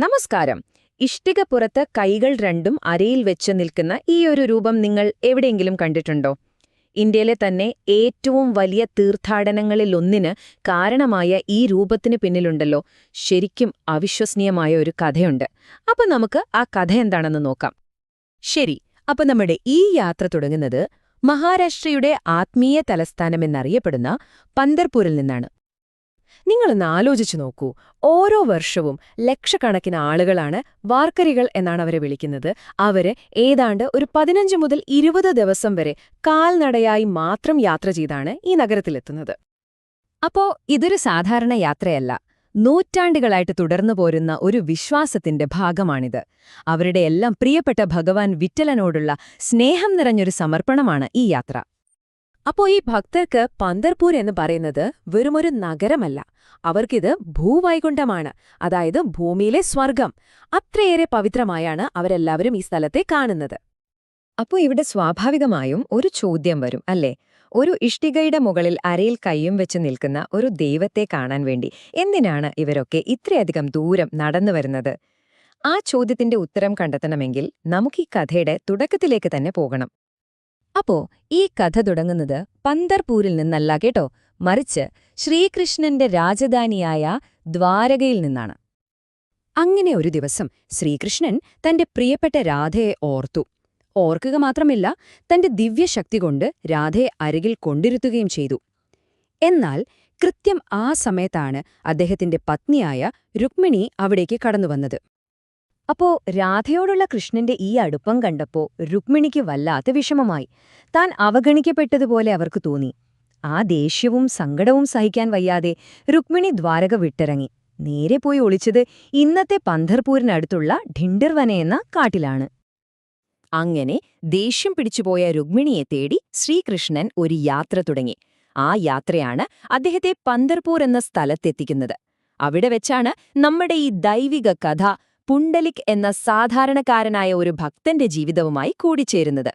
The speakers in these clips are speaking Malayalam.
നമസ്കാരം. ഇഷ്ടിക പുറത്ത് കൈകൾ രണ്ടും അരയിൽ വെച്ച് നിൽക്കുന്ന ഈ ഒരു രൂപം നിങ്ങൾ എവിടെയെങ്കിലും കണ്ടിട്ടുണ്ടോ? ഇന്ത്യയിലെ തന്നെ ഏറ്റവും വലിയ തീർത്ഥാടനങ്ങളിലൊന്നിന് കാരണമായ ഈ രൂപത്തിന് പിന്നിലുണ്ടല്ലോ. ശരിക്കും അവിശ്വസനീയമായ ഒരു കഥയുണ്ട്. അപ്പൊ നമുക്ക് ആ കഥ എന്താണെന്ന് നോക്കാം. ശരി അപ്പൊ നമ്മുടെ ഈ യാത്ര തുടങ്ങുന്നത് മഹാരാഷ്ട്രയുടെ ആത്മീയ തലസ്ഥാനമെന്നറിയപ്പെടുന്ന പന്തർപൂരിൽ നിന്നാണ്. നിങ്ങളൊന്ന് ആലോചിച്ചു നോക്കൂ. ഓരോ വർഷവും ലക്ഷക്കണക്കിന് ആളുകളാണ് വാർക്കരികൾ എന്നാണ് അവരെ വിളിക്കുന്നത്. അവർ ഏതാണ്ട് ഒരു പതിനഞ്ച് മുതൽ ഇരുപത് ദിവസം വരെ കാൽനടയായി മാത്രം യാത്ര ചെയ്താണ് ഈ നഗരത്തിലെത്തുന്നത്. അപ്പോ ഇതൊരു സാധാരണ യാത്രയല്ല. നൂറ്റാണ്ടുകളായിട്ട് തുടർന്നു പോരുന്ന ഒരു വിശ്വാസത്തിന്റെ ഭാഗമാണിത്. അവരുടെ എല്ലാം പ്രിയപ്പെട്ട ഭഗവാൻ വിറ്റലനോടുള്ള സ്നേഹം നിറഞ്ഞൊരു സമർപ്പണമാണ് ഈ യാത്ര. അപ്പോ ഈ ഭക്തർക്ക് പന്തർപൂർ എന്ന് പറയുന്നത് വെറുമൊരു നഗരമല്ല. അവർക്കിത് ഭൂവൈകുണ്ഠമാണ്. അതായത് ഭൂമിയിലെ സ്വർഗം അത്രയേറെ പവിത്രമായാണ് അവരെല്ലാവരും ഈ സ്ഥലത്തെ കാണുന്നത്. അപ്പോൾ ഇവിടെ സ്വാഭാവികമായും ഒരു ചോദ്യം വരും അല്ലേ? ഒരു ഇഷ്ടികയുടെ മുകളിൽ അരയിൽ കയ്യും വെച്ച് നിൽക്കുന്ന ഒരു ദൈവത്തെ കാണാൻ വേണ്ടി എന്തിനാണ് ഇവരൊക്കെ ഇത്രയധികം ദൂരം നടന്നു വരുന്നത്? ആ ചോദ്യത്തിന്റെ ഉത്തരം കണ്ടെത്തണമെങ്കിൽ നമുക്ക് ഈ കഥയുടെ തുടക്കത്തിലേക്ക് തന്നെ പോകണം. അപ്പോ ഈ കഥ തുടങ്ങുന്നത് പന്തർപൂരിൽ നിന്നല്ല കേട്ടോ. മറിച്ച് ശ്രീകൃഷ്ണന്റെ രാജധാനിയായ ദ്വാരകയിൽ നിന്നാണ്. അങ്ങനെ ഒരു ദിവസം ശ്രീകൃഷ്ണൻ തന്റെ പ്രിയപ്പെട്ട രാധയെ ഓർത്തു. ഓർക്കുക മാത്രമല്ല തന്റെ ദിവ്യശക്തി കൊണ്ട് രാധയെ അരികിൽ കൊണ്ടിരുത്തുകയും ചെയ്തു. എന്നാൽ കൃത്യം ആ സമയത്താണ് അദ്ദേഹത്തിന്റെ പത്നിയായ രുക്മിണി അവിടേക്ക് കടന്നുവന്നത്. അപ്പോ രാധയോടുള്ള കൃഷ്ണന്റെ ഈ അടുപ്പം കണ്ടപ്പോ രുക്മിണിക്ക് വല്ലാത്ത വിഷമമായി. താൻ അവഗണിക്കപ്പെട്ടതുപോലെ അവർക്ക് തോന്നി. ആ ദേഷ്യവും സങ്കടവും സഹിക്കാൻ വയ്യാതെ രുക്മിണി ദ്വാരക വിട്ടിറങ്ങി. നേരെ പോയി ഒളിച്ചത് ഇന്നത്തെ പന്ധർപൂരിനടുത്തുള്ള ഢിണ്ടിർവന എന്ന കാട്ടിലാണ്. അങ്ങനെ ദേഷ്യം പിടിച്ചുപോയ രുക്മിണിയെ തേടി ശ്രീകൃഷ്ണൻ ഒരു യാത്ര തുടങ്ങി. ആ യാത്രയാണ് അദ്ദേഹത്തെ പന്തർപൂർ എന്ന സ്ഥലത്തെത്തിക്കുന്നത്. അവിടെ വെച്ചാണ് നമ്മുടെ ഈ ദൈവിക കഥ പുണ്ടലിക് എന്ന സാധാരണക്കാരനായ ഒരു ഭക്തന്റെ ജീവിതവുമായി കൂടിച്ചേരുന്നത്.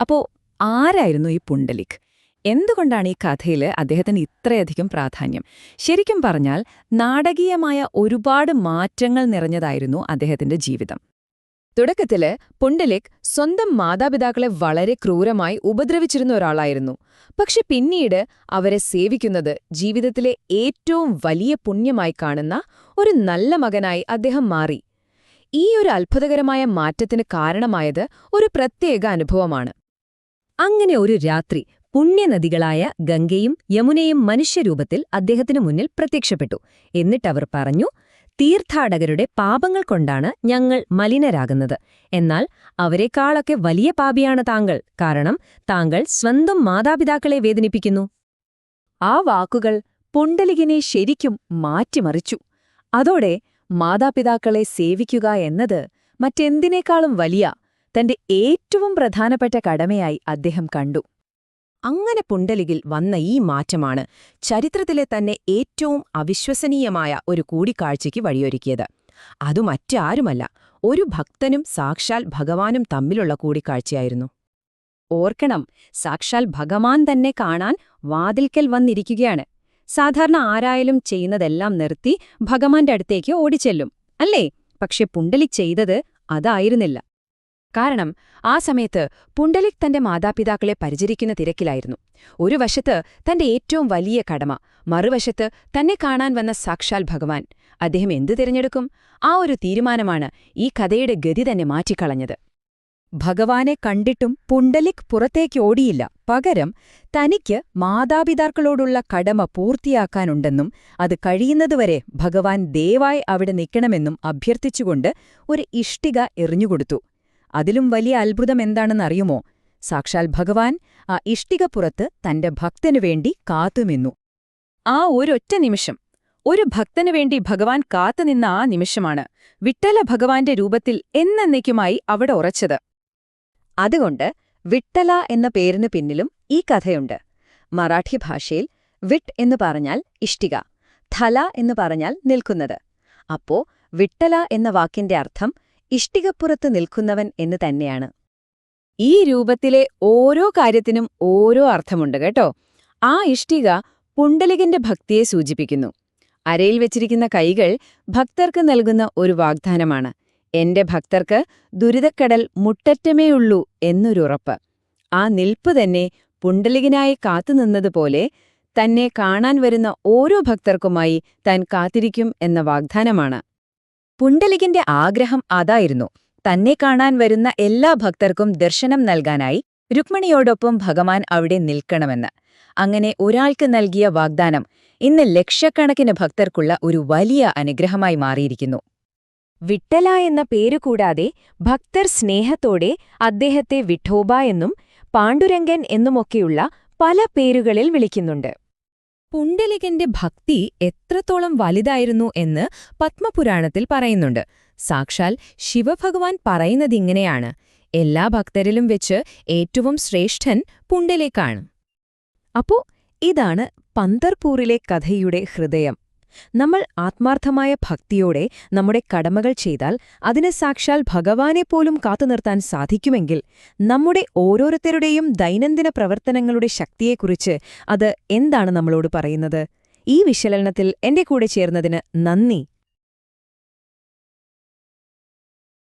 അപ്പോ ആരായിരുന്നു ഈ പുണ്ടലിക് എന്തുകൊണ്ടാണ് ഈ കഥയിൽ അദ്ദേഹത്തിന് ഇത്രയധികം പ്രാധാന്യം? ശരിക്കും പറഞ്ഞാൽ നാടകീയമായ ഒരുപാട് മാറ്റങ്ങൾ നിറഞ്ഞതായിരുന്നു അദ്ദേഹത്തിന്റെ ജീവിതം. തുടക്കത്തിൽ പുണ്ടലിക് സ്വന്തം മാതാപിതാക്കളെ വളരെ ക്രൂരമായി ഉപദ്രവിച്ചിരുന്ന ഒരാളായിരുന്നു. പക്ഷെ പിന്നീട് അവരെ സേവിക്കുന്നത് ജീവിതത്തിലെ ഏറ്റവും വലിയ പുണ്യമായി കാണുന്ന ഒരു നല്ല മകനായി അദ്ദേഹം മാറി. ഈ ഒരു അത്ഭുതകരമായ മാറ്റത്തിന് കാരണമായത് ഒരു പ്രത്യേക അനുഭവമാണ്. അങ്ങനെ ഒരു രാത്രി പുണ്യനദികളായ ഗംഗയും യമുനയും മനുഷ്യരൂപത്തിൽ അദ്ദേഹത്തിനു മുന്നിൽ പ്രത്യക്ഷപ്പെട്ടു. എന്നിട്ടവർ പറഞ്ഞു തീർത്ഥാടകരുടെ പാപങ്ങൾ കൊണ്ടാണ് ഞങ്ങൾ മലിനരാകുന്നത്. എന്നാൽ അവരെക്കാളൊക്കെ വലിയ പാപിയാണ് താങ്കൾ. കാരണം താങ്കൾ സ്വന്തം മാതാപിതാക്കളെ വേദനിപ്പിക്കുന്നു. ആ വാക്കുകൾ പുണ്ടലികിനെ ശരിക്കും മാറ്റിമറിച്ചു. അതോടെ മാതാപിതാക്കളെ സേവിക്കുക എന്നത് മറ്റെന്തിനേക്കാളും വലിയ തന്റെ ഏറ്റവും പ്രധാനപ്പെട്ട കടമയായി അദ്ദേഹം കണ്ടു. അങ്ങനെ പുണ്ടലികിൽ വന്ന ഈ മാറ്റമാണ് ചരിത്രത്തിലെ തന്നെ ഏറ്റവും അവിശ്വസനീയമായ ഒരു കൂടിക്കാഴ്ചയ്ക്ക് വഴിയൊരുക്കിയത്. അതു മറ്റാരുമല്ല ഒരു ഭക്തനും സാക്ഷാൽ ഭഗവാനും തമ്മിലുള്ള കൂടിക്കാഴ്ചയായിരുന്നു. ഓർക്കണം സാക്ഷാൽ ഭഗവാൻ തന്നെ കാണാൻ വാതിൽക്കൽ വന്നിരിക്കുകയാണ്. സാധാരണ ആരായാലും ചെയ്യുന്നതെല്ലാം നിർത്തി ഭഗവാന്റെ അടുത്തേക്ക് ഓടിച്ചെല്ലും അല്ലേ? പക്ഷെ പുണ്ടലിക് ചെയ്തത് അതായിരുന്നില്ല. കാരണം ആ സമയത്ത് പുണ്ടലിക് തന്റെ മാതാപിതാക്കളെ പരിചരിക്കുന്ന തിരക്കിലായിരുന്നു. ഒരു വശത്ത് തന്റെ ഏറ്റവും വലിയ കടമ മറുവശത്ത് തന്നെ കാണാൻ വന്ന സാക്ഷാൽ ഭഗവാൻ. അദ്ദേഹം എന്തു തിരഞ്ഞെടുക്കും? ആ ഒരു തീരുമാനമാണ് ഈ കഥയുടെ ഗതി തന്നെ മാറ്റിക്കളഞ്ഞത്. ഭഗവാനെ കണ്ടിട്ടും പുണ്ടലിക് പുറത്തേക്ക് ഓടിയില്ല പകരം തനിക്ക് മാതാപിതാക്കളോടുള്ള കടമ പൂർത്തിയാക്കാനുണ്ടെന്നും അത് കഴിയുന്നതുവരെ ഭഗവാൻ ദയവായി അവിടെ നിൽക്കണമെന്നും അഭ്യർത്ഥിച്ചുകൊണ്ട് ഒരു ഇഷ്ടിക എറിഞ്ഞുകൊടുത്തു. അതിലും വലിയ അത്ഭുതം എന്താണെന്നറിയുമോ? സാക്ഷാൽ ഭഗവാൻ ആ ഇഷ്ടിക പുറത്ത് തന്റെ ഭക്തനു വേണ്ടി കാത്തുനിന്നു ആ ഒരൊറ്റ നിമിഷം. ഒരു ഭക്തനു വേണ്ടി ഭഗവാൻ കാത്തുനിന്ന ആ നിമിഷമാണ് വിട്ടല ഭഗവാന്റെ രൂപത്തിൽ എന്നേക്കുമായി അവിടെ ഉറച്ചത്. അതുകൊണ്ട് വിട്ടല എന്ന പേരിന് പിന്നിലും ഈ കഥയുണ്ട്. മറാഠി ഭാഷയിൽ വിട്ട് എന്ന് പറഞ്ഞാൽ ഇഷ്ടിക ഥല എന്ന് പറഞ്ഞാൽ നിൽക്കുന്നത്. അപ്പോ വിട്ടല എന്ന വാക്കിന്റെ അർത്ഥം ഇഷ്ടികപ്പുറത്ത് നിൽക്കുന്നവൻ എന്ന് തന്നെയാണ്. ഈ രൂപത്തിലെ ഓരോ കാര്യത്തിനും ഓരോ അർത്ഥമുണ്ട് കേട്ടോ. ആ ഇഷ്ടിക പുണ്ടലികന്റെ ഭക്തിയെ സൂചിപ്പിക്കുന്നു. അരയിൽ വെച്ചിരിക്കുന്ന കൈകൾ ഭക്തർക്ക് നൽകുന്ന ഒരു വാഗ്ദാനമാണ്. എന്റെ ഭക്തർക്ക് ദുരിതക്കടൽ മുട്ടറ്റമേയുള്ളൂ എന്നൊരുറപ്പ്. ആ നിൽപ്പ് തന്നെ പുണ്ടലികനായി കാത്തുനിന്നതുപോലെ തന്നെ കാണാൻ വരുന്ന ഓരോ ഭക്തർക്കുമായി താൻ കാത്തിരിക്കും എന്ന വാഗ്ദാനമാണ്. പുണ്ടലികന്റെ ആഗ്രഹം അതായിരുന്നു തന്നെ കാണാൻ വരുന്ന എല്ലാ ഭക്തർക്കും ദർശനം നൽകാനായി രുക്മിണിയോടൊപ്പം ഭഗവാൻ അവിടെ നിൽക്കണമെന്ന്. അങ്ങനെ ഒരാൾക്ക് നൽകിയ വാഗ്ദാനം ഇന്ന് ലക്ഷക്കണക്കിന് ഭക്തർക്കുള്ള ഒരു വലിയ അനുഗ്രഹമായി മാറിയിരിക്കുന്നു. വിട്ടല എന്ന പേരുകൂടാതെ ഭക്തർ സ്നേഹത്തോടെ അദ്ദേഹത്തെ വിഠോബ എന്നും പാണ്ഡുരംഗൻ എന്നുമൊക്കെയുള്ള പല പേരുകളിൽ വിളിക്കുന്നുണ്ട്. പുണ്ടലികന്റെ ഭക്തി എത്രത്തോളം വലുതായിരുന്നു എന്ന് പത്മപുരാണത്തിൽ പറയുന്നുണ്ട്. സാക്ഷാൽ ശിവഭഗവാൻ പറയുന്നതിങ്ങനെയാണ്. എല്ലാ ഭക്തരിലും വെച്ച് ഏറ്റവും ശ്രേഷ്ഠൻ പുണ്ടലേക്കാണ് അപ്പോ ഇതാണ് പന്തർപൂറിലെ കഥയുടെ ഹൃദയം. നമ്മൾ ആത്മാർത്ഥമായ ഭക്തിയോടെ നമ്മുടെ കടമകൾ ചെയ്താൽ അതിന് സാക്ഷാൽ ഭഗവാനെ പോലും കാത്തുനിർത്താൻ സാധിക്കുമെങ്കിൽ നമ്മുടെ ഓരോരുത്തരുടെയും ദൈനംദിന പ്രവർത്തനങ്ങളുടെ ശക്തിയെക്കുറിച്ച് അത് എന്താണ് നമ്മളോട് പറയുന്നത്? ഈ വിശകലനത്തിൽ എന്റെ കൂടെ ചേർന്നതിന് നന്ദി.